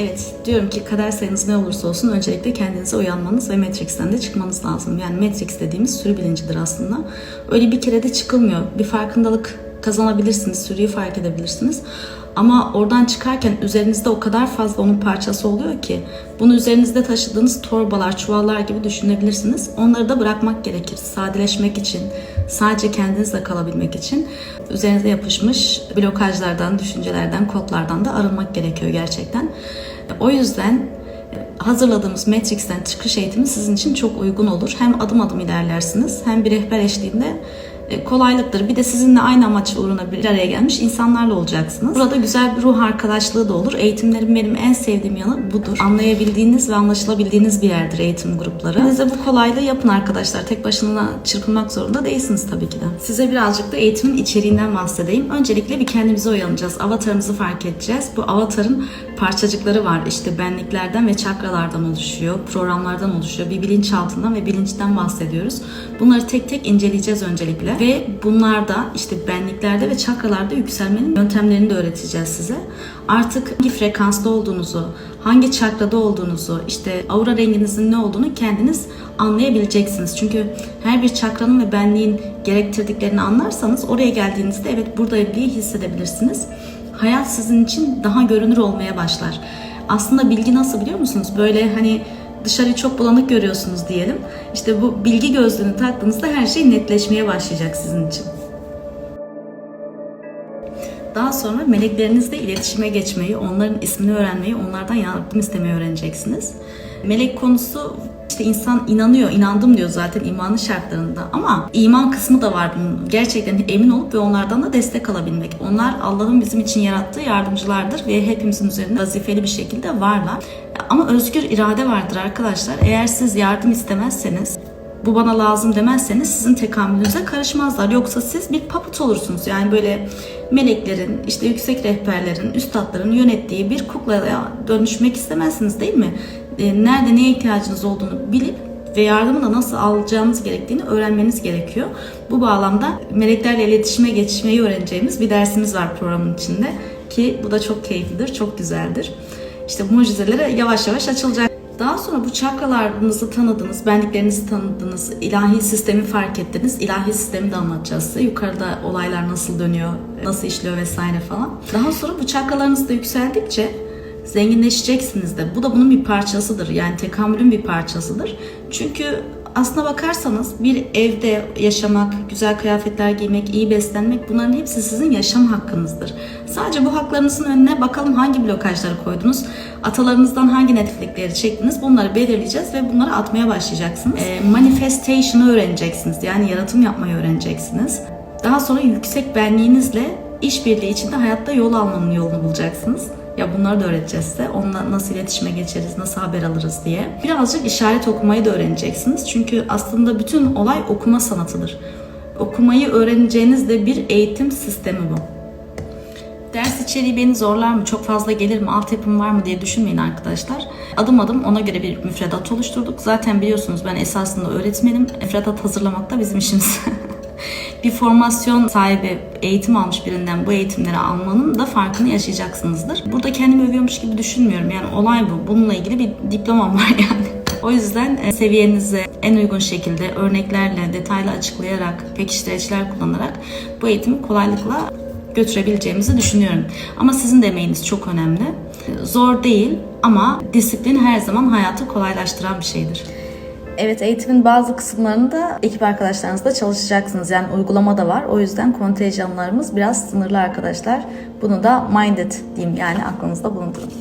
Evet, diyorum ki kader sayınız ne olursa olsun öncelikle kendinize uyanmanız ve Matrix'ten de çıkmanız lazım. Yani Matrix dediğimiz sürü bilincidir aslında. Öyle bir kere de çıkılmıyor. Bir farkındalık kazanabilirsiniz, sürüyü fark edebilirsiniz. Ama oradan çıkarken üzerinizde o kadar fazla onun parçası oluyor ki bunu üzerinizde taşıdığınız torbalar, çuvallar gibi düşünebilirsiniz. Onları da bırakmak gerekir. Sadeleşmek için, sadece kendinizle kalabilmek için üzerinize yapışmış blokajlardan, düşüncelerden, kodlardan da arınmak gerekiyor gerçekten. O yüzden hazırladığımız Matrix'ten çıkış eğitimi sizin için çok uygun olur. Hem adım adım ilerlersiniz hem bir rehber eşliğinde e, kolaylıktır. Bir de sizinle aynı amaç uğruna bir araya gelmiş insanlarla olacaksınız. Burada güzel bir ruh arkadaşlığı da olur. Eğitimlerim benim en sevdiğim yanı budur. Anlayabildiğiniz ve anlaşılabildiğiniz bir yerdir eğitim grupları. Siz de bu kolaylığı yapın arkadaşlar. Tek başına çırpınmak zorunda değilsiniz tabii ki de. Size birazcık da eğitimin içeriğinden bahsedeyim. Öncelikle bir kendimize uyanacağız. Avatarımızı fark edeceğiz. Bu avatarın parçacıkları var. İşte benliklerden ve çakralardan oluşuyor. Programlardan oluşuyor. Bir bilinçaltından ve bilinçten bahsediyoruz. Bunları tek tek inceleyeceğiz öncelikle. Ve bunlarda işte benliklerde ve çakralarda yükselmenin yöntemlerini de öğreteceğiz size. Artık hangi frekansta olduğunuzu, hangi çakrada olduğunuzu, işte aura renginizin ne olduğunu kendiniz anlayabileceksiniz. Çünkü her bir çakranın ve benliğin gerektirdiklerini anlarsanız oraya geldiğinizde evet buradayım diye hissedebilirsiniz. Hayat sizin için daha görünür olmaya başlar. Aslında bilgi nasıl biliyor musunuz? Böyle hani dışarıyı çok bulanık görüyorsunuz diyelim. İşte bu bilgi gözlüğünü taktığınızda her şey netleşmeye başlayacak sizin için. Daha sonra meleklerinizle iletişime geçmeyi, onların ismini öğrenmeyi, onlardan yardım istemeyi öğreneceksiniz. Melek konusu işte insan inanıyor, inandım diyor zaten imanın şartlarında. Ama iman kısmı da var bunun. Gerçekten emin olup ve onlardan da destek alabilmek. Onlar Allah'ın bizim için yarattığı yardımcılardır ve hepimizin üzerinde vazifeli bir şekilde varlar. Ama özgür irade vardır arkadaşlar. Eğer siz yardım istemezseniz bu bana lazım demezseniz sizin tekamülünüze karışmazlar. Yoksa siz bir papıt olursunuz. Yani böyle meleklerin, işte yüksek rehberlerin, üstadların yönettiği bir kuklaya dönüşmek istemezsiniz değil mi? E, Nerede neye ihtiyacınız olduğunu bilip ve yardımı da nasıl alacağınız gerektiğini öğrenmeniz gerekiyor. Bu bağlamda meleklerle iletişime geçmeyi öğreneceğimiz bir dersimiz var programın içinde ki bu da çok keyiflidir, çok güzeldir. İşte mucizelere yavaş yavaş açılacak. Daha sonra bu çakralarınızı tanıdınız, benliklerinizi tanıdınız, ilahi sistemi fark ettiniz. İlahi sistemi de anlatacağız size. Yukarıda olaylar nasıl dönüyor, nasıl işliyor vesaire falan. Daha sonra bu çakralarınız da yükseldikçe zenginleşeceksiniz de. Bu da bunun bir parçasıdır. Yani tekamülün bir parçasıdır. Çünkü aslına bakarsanız bir evde yaşamak, güzel kıyafetler giymek, iyi beslenmek bunların hepsi sizin yaşam hakkınızdır. Sadece bu haklarınızın önüne bakalım hangi blokajları koydunuz, atalarınızdan hangi netlikleri çektiniz bunları belirleyeceğiz ve bunları atmaya başlayacaksınız. E, manifestation'ı öğreneceksiniz yani yaratım yapmayı öğreneceksiniz. Daha sonra yüksek benliğinizle işbirliği içinde hayatta yol almanın yolunu bulacaksınız. Ya bunları da öğreteceğiz size. Onunla nasıl iletişime geçeriz, nasıl haber alırız diye. Birazcık işaret okumayı da öğreneceksiniz. Çünkü aslında bütün olay okuma sanatıdır. Okumayı öğreneceğiniz de bir eğitim sistemi bu. Ders içeriği beni zorlar mı, çok fazla gelir mi, altyapım var mı diye düşünmeyin arkadaşlar. Adım adım ona göre bir müfredat oluşturduk. Zaten biliyorsunuz ben esasında öğretmenim. Müfredat hazırlamak da bizim işimiz. bir formasyon sahibi eğitim almış birinden bu eğitimleri almanın da farkını yaşayacaksınızdır. Burada kendimi övüyormuş gibi düşünmüyorum. Yani olay bu. Bununla ilgili bir diplomam var yani. O yüzden e, seviyenize en uygun şekilde örneklerle detaylı açıklayarak, pekiştiriciler kullanarak bu eğitimi kolaylıkla götürebileceğimizi düşünüyorum. Ama sizin de emeğiniz çok önemli. Zor değil ama disiplin her zaman hayatı kolaylaştıran bir şeydir. Evet eğitimin bazı kısımlarında ekip arkadaşlarınızla çalışacaksınız. Yani uygulama da var. O yüzden kontenjanlarımız biraz sınırlı arkadaşlar. Bunu da minded diyeyim yani aklınızda bulundurun.